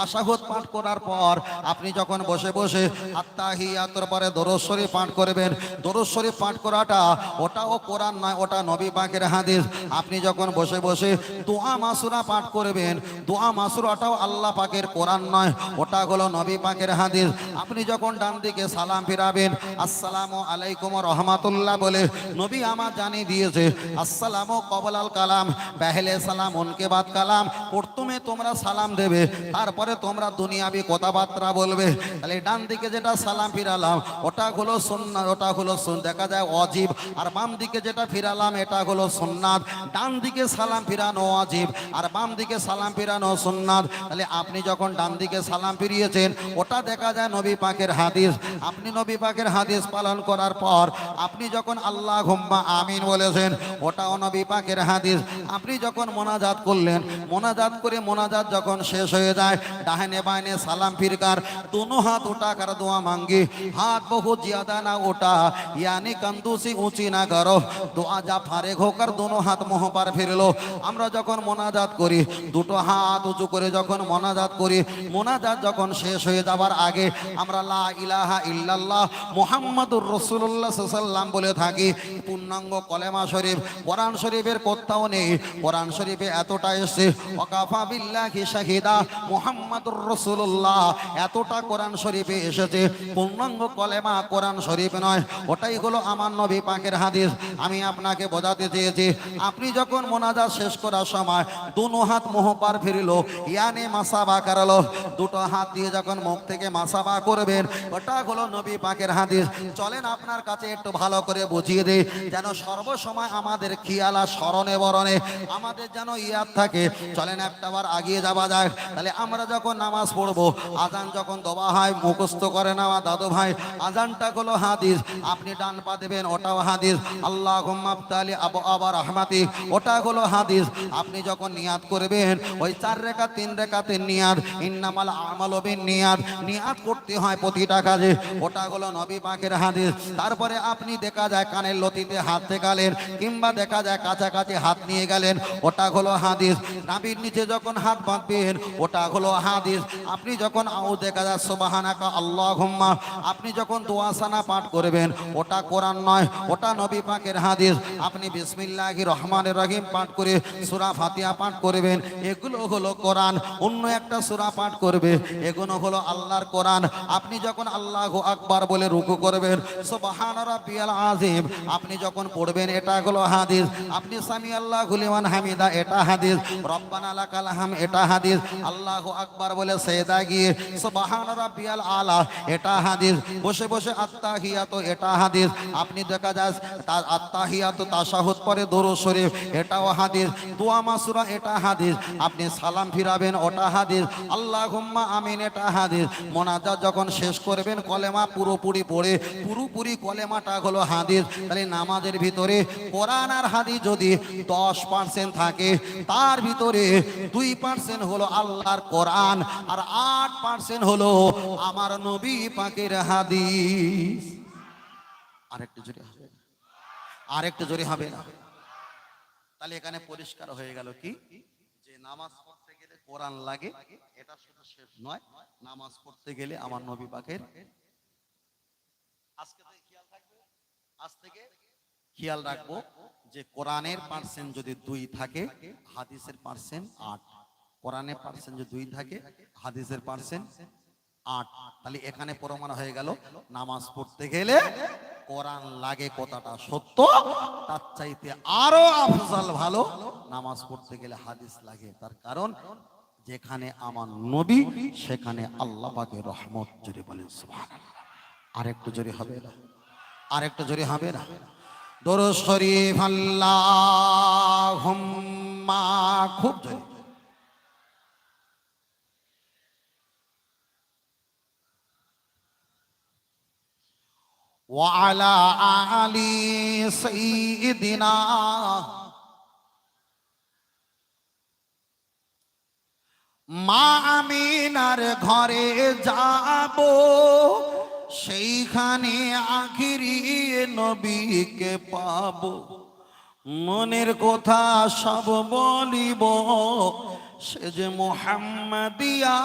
তাসাহুদ পাঠ করার পর আপনি যখন বসে বসে আত্মাহিয়াতর পরে দরজ শরীফ পাঠ করবেন দরজ শরীফ পাঠ করাটা ওটাও কোরআন নয়, ওটা নবী পাকের হাদিস। আপনি যখন বসে বসে দোয়া মাসুরা পাঠ করবেন, দোয়া মাসুরাটাও আল্লাহ পাকের কোরআন নয়, ওটা হলো নবী পাকের হাদিস। আপনি যখন ডান দিকে সালাম ফিরাবেন, আসসালামু আলাইকুম রহমাতুল্লাহ বলে নবী আমার জানিয়ে দিয়েছে, আসসালামু কবলাল কালাম পেহলে সালাম, উনকে বাদ কালাম, প্রথমে তোমরা সালাম দেবে, তারপরে তোমরা দুনিয়াবি কথাবার্তা বলবে। তাহলে ডান দিকে যেটা সালাম ফিরালাম, ওটা হলো সুন্নাত, ওটা হলো দেখা যায় অজীব। আর বাম দিকে যেটা ফিরালাম, এটা হলো সুন্নাত। ডান দিকে সালাম ফিরানো অজীব, আর বাম দিকে সালাম ফিরানো সুন্নাত। তাহলে আপনি যখন ডান দিকে সালাম ফিরিয়েছেন, ওটা দেখা যায় নবী পাকের হাদিস। আপনি নবী পাকের হাদিস পালন করার পর, আপনি যখন আল্লাহ ঘুম্মা আমিন বলেছেন, ওটাও নবী পাকের হাদিস। আপনি যখন মোনাজাত করলেন, মোনাজাত করে মোনাজাত যখন শেষ হয়ে যায় ডাহেনে বাইনে সালাম ফিরকার दोनों हाथ उठाकर दुआ मांगी हाथ बहुत ज्यादा ना उठा यानी कंदूसी ऊंची ना करो দোয়া যা ফারেক হোক আর দোনো হাত মোহ পার ফিরলো আমরা যখন মোনাজাত করি দুটো হাত উঁচু করে যখন মোনাজাত করি মোনাজাত যখন শেষ হয়ে যাবার আগে আমরা লা ইলাহা ইল্লাল্লাহ মুহাম্মাদুর রাসূলুল্লাহ সাল্লাম বলে থাকি পূর্ণাঙ্গ কলেমা শরীফ কোরআন শরীফের কোথাও নেই কোরআন শরীফে এতটা এসছে ওয়াকাফা বিল্লাহি শাহিদা মুহাম্মাদুর রাসূলুল্লাহ। এতটা কোরআন শরীফে এসেছে, পূর্ণাঙ্গ কলেমা কোরআন শরীফ নয়, ওটাই হলো আমার নবী পাকের হাদিস। আমি আপনাকে বোঝাতে চেয়েছি, আপনি যখন মোনাজাত শেষ করার সময় দুনো হাত মোহপার ফিরিল, ইয়ানে মাসাবা কারালো, দুটো হাত দিয়ে যখন মুখ থেকে মাসাবা করবেন, ওটা হলো নবী পাকের হাদিস। চলেন আপনার কাছে একটু ভালো করে বুঝিয়ে দিই, যেন সর্বসময় আমাদের খেয়ালা স্মরণে বরণে আমাদের যেন ইয়াদ থাকে। চলেন একটাবার আগিয়ে যাওয়া যায় তাহলে আমরা যখন নামাজ পড়ব, আজান যখন দবা হয়, মুখস্থ করে নেওয়া, দাদু ভাই, আজানটা হলো হাদিস। আপনি ডান পা দেবেন, ওটাও হাদিস। আল্লাহ আলী আবু আবার রহমাতি, ওটা হলো হাদিস। আপনি যখন নিয়াদ করবেন, ওই চার রেখা তিন রেখাতে নিয়াদ ইন্নামাল আমাল নিয়াদ নিয়াদ করতে হয় প্রতিটা কাজে, ওটা হলো নবী পাকের হাদিস। তারপরে আপনি দেখা যায় কানের লতিতে হাত গেলেন কিংবা দেখা যায় কাছাকাছি হাত নিয়ে গেলেন, ওটা হলো হাদিস। নাবির নিচে যখন হাত বাঁধবেন, ওটা হলো হাদিস, আপনি যখন আউ দেখা যায় সোবাহানাকা আল্লাহ আপনি যখন দোয়াসানা পাঠ করবেন, ওটা কোরআন নয়, ওটা নবী পাকের হাদিস। আপনি বিসমিল্লাহ রহমানের রহিম পাঠ করে সুরা ফাতিয়া পাঠ করবেন, এগুলো হলো কোরআন। অন্য একটা সুরা পাঠ করবে, এগুলো হলো আল্লাহর কোরআন। আপনি যখন আল্লাহ আকবার বলে রুকু করবেন, সুবহান রাব্বিয়াল আযীম, আপনি যখন পড়বেন, এটা হলো হাদিস। আপনি সামি আল্লাহ গুলিমান হামিদা, এটা হাদিস। রব্বানা লাকাল হাম এটা হাদিস। আল্লাহু আকবার বলে সেদা গিয়ে সুবহান রাব্বিয়াল আলা, এটা হাদিস। বসে বসে আত্তাহিয়াত, এটা হাদিস। আপনি দেখা যায় তা- আত্তাহিয়াত তাশাহুদ পরে দরুদ শরীফ, এটাও হাদিস। দোয়া মাসুরা, এটা হাদিস। আপনি সালাম ফিরাবেন, ওটা হাদিস। আল্লাহুম্মা আমিন, এটা হাদিস। মোনাজাত যখন শেষ করবেন, কলেমা পুরোপুরি পড়ে, পুরোপুরি কলেমাটা হলো হাদিস। তাহলে নামাজের ভিতরে কোরআন আর হাদিস যদি দশ পার্সেন্ট থাকে, তার ভিতরে দুই পার্সেন্ট হলো আল্লাহর কোরআন। আর আট পার্সেন্ট হলো আমার নবী পাকের হাদিস। আরেকটু জোরে হবে। আরেকটু জোরে হবে না? তাহলে এখানে পরিষ্কার হয়ে গেল কি? যে নামাজ পড়তে গেলে কোরআন লাগে, এটা শুধু শেষ নয়, নামাজ পড়তে গেলে আমার নবী পাকের আজকে খেয়াল থাকবে? আজ থেকে খেয়াল রাখব যে কোরআনের পার্সেন্ট যদি দুই থাকে, হাদিসের পার্সেন্ট আট। কোরআনের পার্সেন্ট যদি দুই থাকে, হাদিসের পার্সেন্ট আট। তাহলে এখানে প্রমাণ হয়ে গেল, নামাজ পড়তে গেলে কোরআন লাগে কথাটা সত্য, তার চাইতে আরও আফজাল ভালো, নামাজ পড়তে গেলে হাদিস লাগে। তার কারণ, যেখানে আমার নবী, সেখানে আল্লাহ পাকে রহমত জুড়ে বলেন, সুবহানাল্লাহ। আরেকটু জোরে হবে না? আরেকটু জোরে হবে না? দরুদ শরীফ আল্লাহুম্মা, খুব জোরে। وعلى آل سيدنا মা আমিনার ঘরে যাব সেইখানে আখিরি নবীকে পাব মনের কথা সব বলিব সে যে মোহাম্মদিয়া